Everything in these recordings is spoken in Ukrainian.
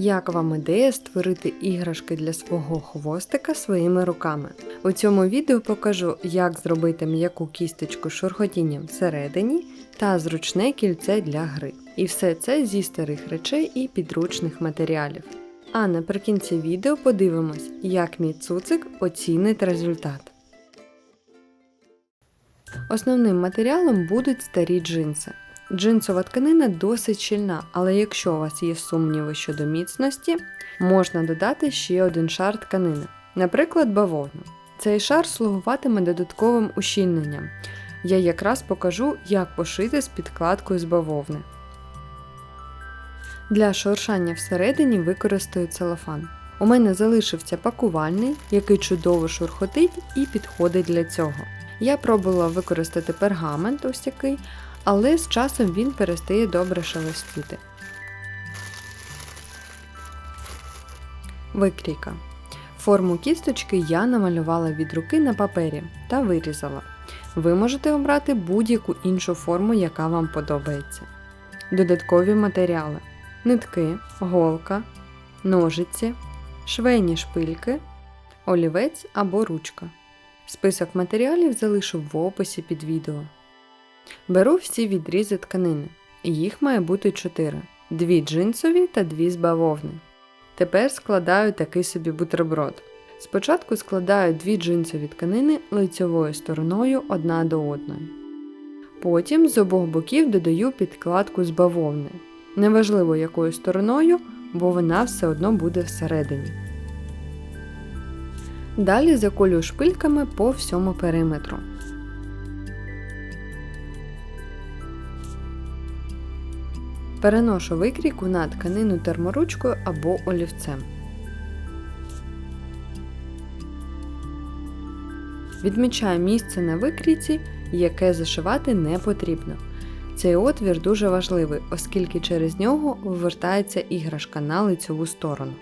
Як вам ідея створити іграшки для свого хвостика своїми руками? У цьому відео покажу, як зробити м'яку кісточку з шурхотінням всередині та зручне кільце для гри. І все це зі старих речей і підручних матеріалів. А наприкінці відео подивимось, як мій цуцик оцінить результат. Основним матеріалом будуть старі джинси. Джинсова тканина досить щільна, але якщо у вас є сумніви щодо міцності, можна додати ще один шар тканини, наприклад, бавовну. Цей шар слугуватиме додатковим ущільненням. Я якраз покажу, як пошити з підкладкою з бавовни. Для шуршання всередині використаю целофан. У мене залишився пакувальний, який чудово шурхотить і підходить для цього. Я пробувала використати пергамент ось такий, але з часом він перестає добре шелестіти. Викрійка. Форму кісточки я намалювала від руки на папері та вирізала. Ви можете обрати будь-яку іншу форму, яка вам подобається. Додаткові матеріали: нитки, голка, ножиці, швейні шпильки, олівець або ручка. Список матеріалів залишу в описі під відео. Беру всі відрізи тканини. Їх має бути 4. Дві джинсові та дві з бавовни. Тепер складаю такий собі бутерброд. Спочатку складаю дві джинсові тканини лицьовою стороною одна до одної. Потім з обох боків додаю підкладку з бавовни. Неважливо якою стороною, бо вона все одно буде всередині. Далі заколюю шпильками по всьому периметру. Переношу викрійку на тканину терморучкою або олівцем. Відмічаю місце на викрійці, яке зашивати не потрібно. Цей отвір дуже важливий, оскільки через нього вивертається іграшка на лицьову сторону.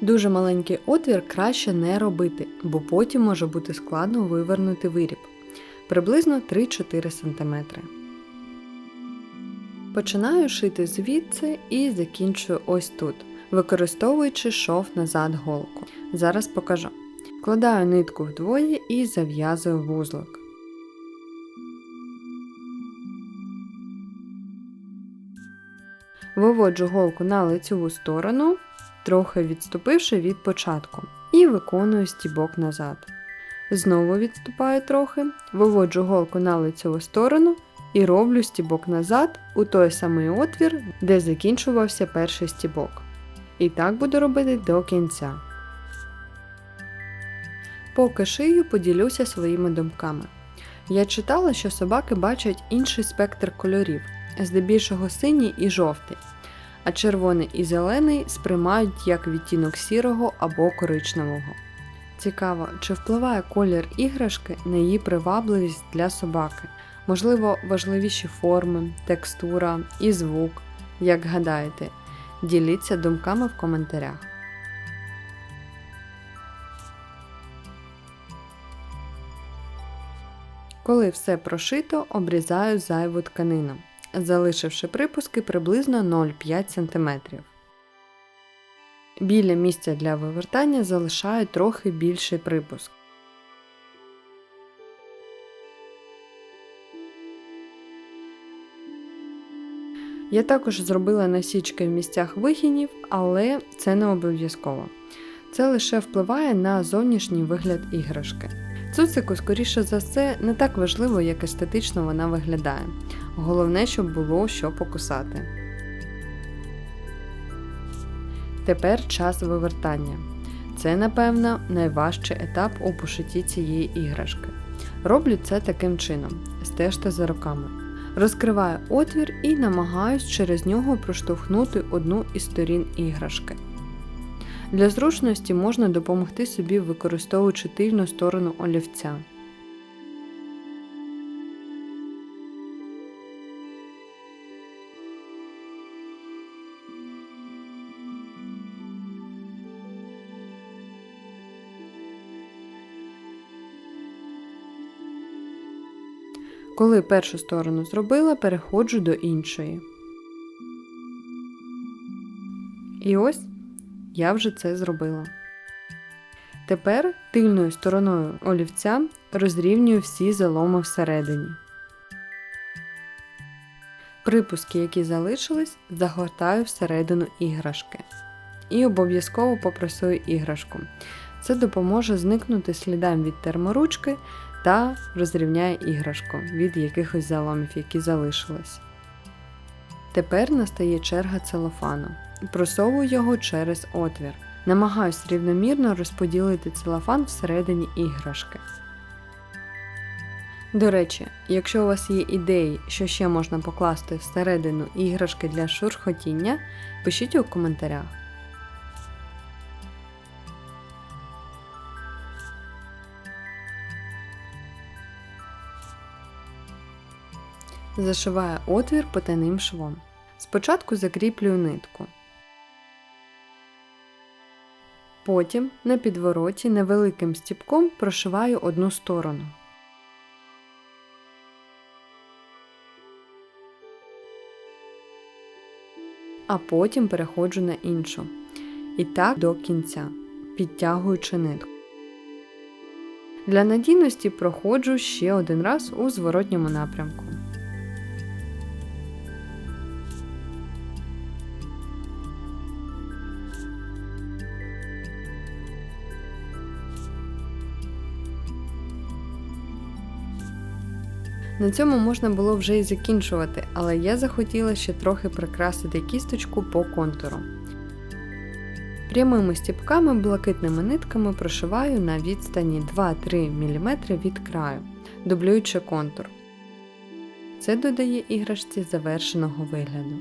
Дуже маленький отвір краще не робити, бо потім може бути складно вивернути виріб приблизно 3-4 см. Починаю шити звідси і закінчую ось тут, використовуючи шов назад голку. Зараз покажу. Вкладаю нитку вдвоє і зав'язую вузлик. Виводжу голку на лицеву сторону, трохи відступивши від початку, і виконую стібок назад. Знову відступаю трохи, виводжу голку на лицеву сторону і роблю стібок назад у той самий отвір, де закінчувався перший стібок. І так буду робити до кінця. Поки шию поділюся своїми думками. Я читала, що собаки бачать інший спектр кольорів, здебільшого синій і жовтий, а червоний і зелений сприймають як відтінок сірого або коричневого. Цікаво, чи впливає колір іграшки на її привабливість для собаки? Можливо, важливіші форми, текстура і звук, як гадаєте. Діліться думками в коментарях. Коли все прошито, обрізаю зайву тканину, залишивши припуски приблизно 0,5 см. Біля місця для вивертання залишаю трохи більший припуск. Я також зробила насічки в місцях вигинів, але це не обов'язково. Це лише впливає на зовнішній вигляд іграшки. Цуцику, скоріше за все, не так важливо, як естетично вона виглядає. Головне, щоб було що покусати. Тепер час вивертання. Це, напевно, найважчий етап у пошитті цієї іграшки. Роблю це таким чином: стежте за руками. Розкриваю отвір і намагаюсь через нього проштовхнути одну із сторін іграшки. Для зручності можна допомогти собі, використовуючи тильну сторону олівця. Коли першу сторону зробила, переходжу до іншої. І ось я вже це зробила. Тепер тильною стороною олівця розрівнюю всі заломи всередині. Припуски, які залишились, загортаю всередину іграшки. І обов'язково попресую іграшку. Це допоможе зникнути слідам від терморучки та розрівняє іграшку від якихось заломів, які залишились. Тепер настає черга целофану. Просовую його через отвір. Намагаюсь рівномірно розподілити целофан всередині іграшки. До речі, якщо у вас є ідеї, що ще можна покласти всередину іграшки для шурхотіння, пишіть у коментарях. Зашиваю отвір потайним швом. Спочатку закріплюю нитку. Потім на підвороті невеликим стіпком прошиваю одну сторону. А потім переходжу на іншу. І так до кінця, підтягуючи нитку. Для надійності проходжу ще один раз у зворотньому напрямку. На цьому можна було вже і закінчувати, але я захотіла ще трохи прикрасити кісточку по контуру. Прямими стіпками блакитними нитками прошиваю на відстані 2-3 мм від краю, дублюючи контур. Це додає іграшці завершеного вигляду.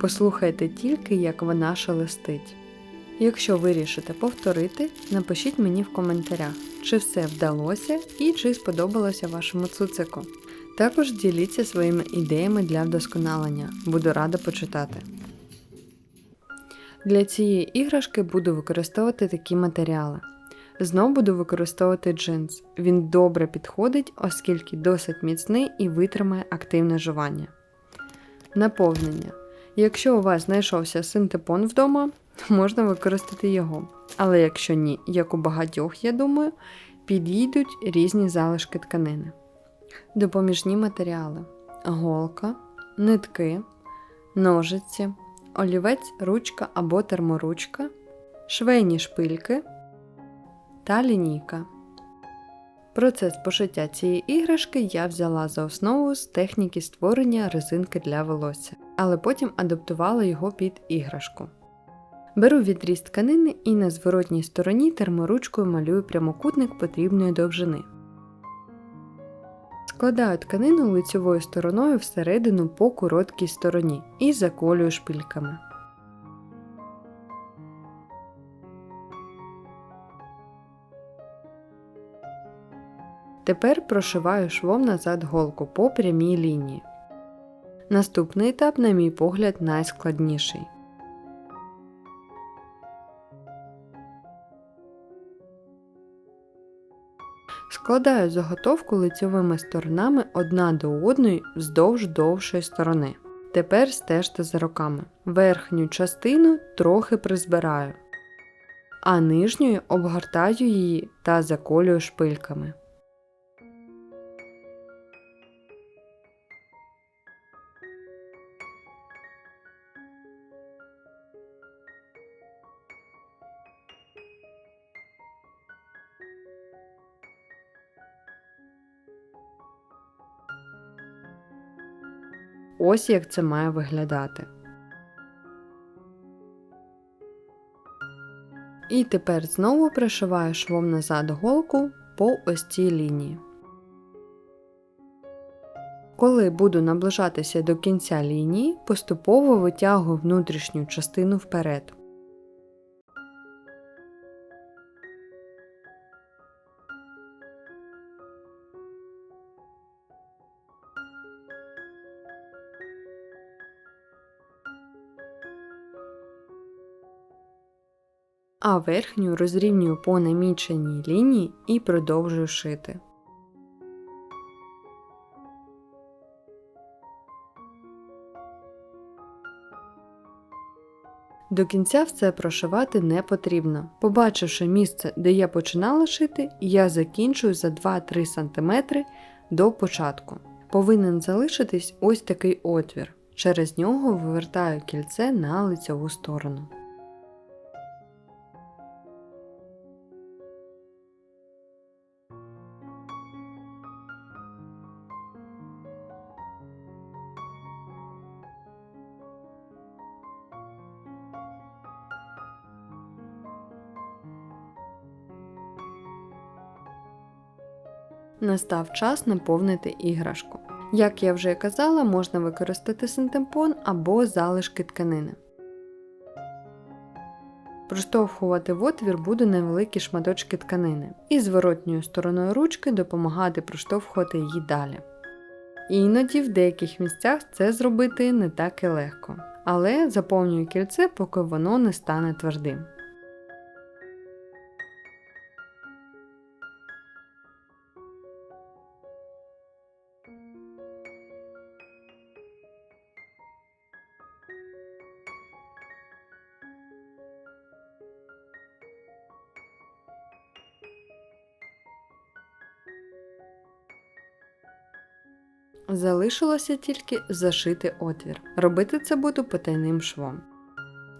Послухайте тільки, як вона шелестить. Якщо вирішите повторити, напишіть мені в коментарях, чи все вдалося і чи сподобалося вашому цуцику. Також діліться своїми ідеями для вдосконалення, буду рада почитати. Для цієї іграшки буду використовувати такі матеріали. Знов буду використовувати джинс. Він добре підходить, оскільки досить міцний і витримає активне жування. Наповнення. Якщо у вас знайшовся синтепон вдома, можна використати його. Але якщо ні, як у багатьох, я думаю, підійдуть різні залишки тканини. Допоміжні матеріали: голка, нитки, ножиці, олівець, ручка або терморучка, швейні шпильки та лінійка. Процес пошиття цієї іграшки я взяла за основу з техніки створення резинки для волосся, але потім адаптувала його під іграшку. Беру відріз тканини і на зворотній стороні терморучкою малюю прямокутник потрібної довжини. Складаю тканину лицьовою стороною всередину по короткій стороні і заколюю шпильками. Тепер прошиваю швом назад голку по прямій лінії. Наступний етап, на мій погляд, найскладніший. Складаю заготовку лицьовими сторонами одна до одної вздовж довшої сторони. Тепер стежте за руками. Верхню частину трохи призбираю, а нижньою обгортаю її та заколюю шпильками. Ось як це має виглядати. І тепер знову пришиваю швом назад голку по ось цій лінії. Коли буду наближатися до кінця лінії, поступово витягую внутрішню частину вперед. а верхню розрівнюю по наміченій лінії і продовжую шити. До кінця все прошивати не потрібно. Побачивши місце, де я починала шити, я закінчую за 2-3 см до початку. Повинен залишитись ось такий отвір. Через нього вивертаю кільце на лицьову сторону. Настав час наповнити іграшку. Як я вже казала, можна використати синтепон або залишки тканини. Проштовхувати в отвір буду невеликі шматочки тканини і зворотньою стороною ручки допомагати проштовхувати її далі. Іноді в деяких місцях це зробити не так і легко, але заповнюю кільце, поки воно не стане твердим. Залишилося тільки зашити отвір. Робити це буду потайним швом.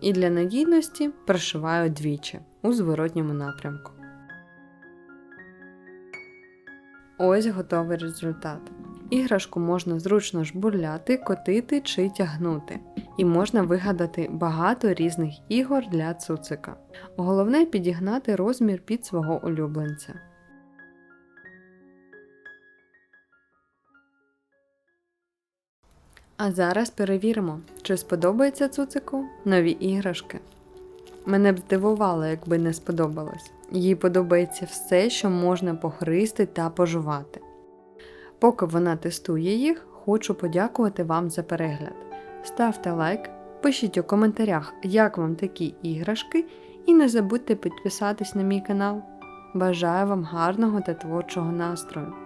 І для надійності прошиваю двічі у зворотньому напрямку. Ось готовий результат. Іграшку можна зручно жбурляти, котити чи тягнути. І можна вигадати багато різних ігор для цуцика. Головне підігнати розмір під свого улюбленця. А зараз перевіримо, чи сподобається цуцику нові іграшки. Мене б здивувало, якби не сподобалось. Їй подобається все, що можна погризти та пожувати. Поки вона тестує їх, хочу подякувати вам за перегляд. Ставте лайк, пишіть у коментарях, як вам такі іграшки, і не забудьте підписатись на мій канал. Бажаю вам гарного та творчого настрою!